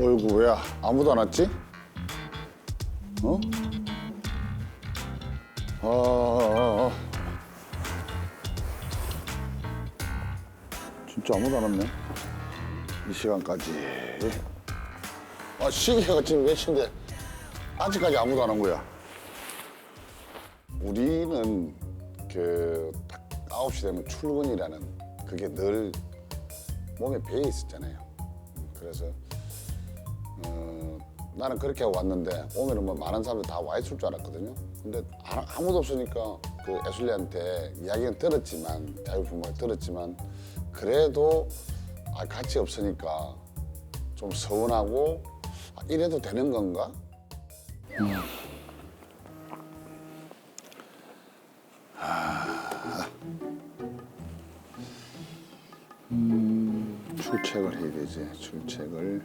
어이구 왜 아무도 안 왔지? 어? 아, 아, 아. 진짜 아무도 안 왔네. 이 시간까지. 아 시계가 지금 몇 시인데 아직까지 아무도 안 온 거야. 우리는 그딱 9시 되면 출근이라는 그게 늘 몸에 배어 있었잖아요. 그래서 어, 나는 그렇게 왔는데 오면은 뭐 많은 사람들이 다 와 있을 줄 알았거든요. 근데 아- 아무도 없으니까 그 애슐리한테 이야기는 들었지만 자유부모에 들었지만 그래도 아, 같이 없으니까 좀 서운하고 아, 이래도 되는 건가? 출첵을 해야 되지. 출첵을.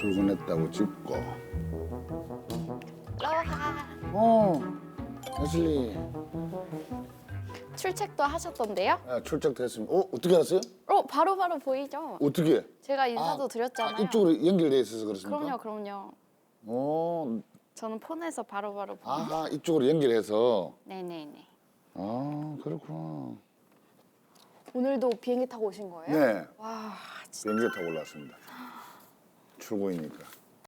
출근했다고 찍고. 러하 어, 애슬리. 출첵도 하셨던데요? 아, 출첵도 했습니다. 어, 어떻게 알았어요? 어 바로 바로 보이죠? 어떻게? 제가 인사도 드렸잖아요. 아, 이쪽으로 연결돼 있어서 그렇습니까? 그럼요, 그럼요. 어, 저는 폰에서 바로 바로 보. 아, 이쪽으로 연결해서. 네네네. 아, 그렇구나. 오늘도 비행기 타고 오신 거예요? 네, 와, 비행기 타고 올라왔습니다. 출고이니까.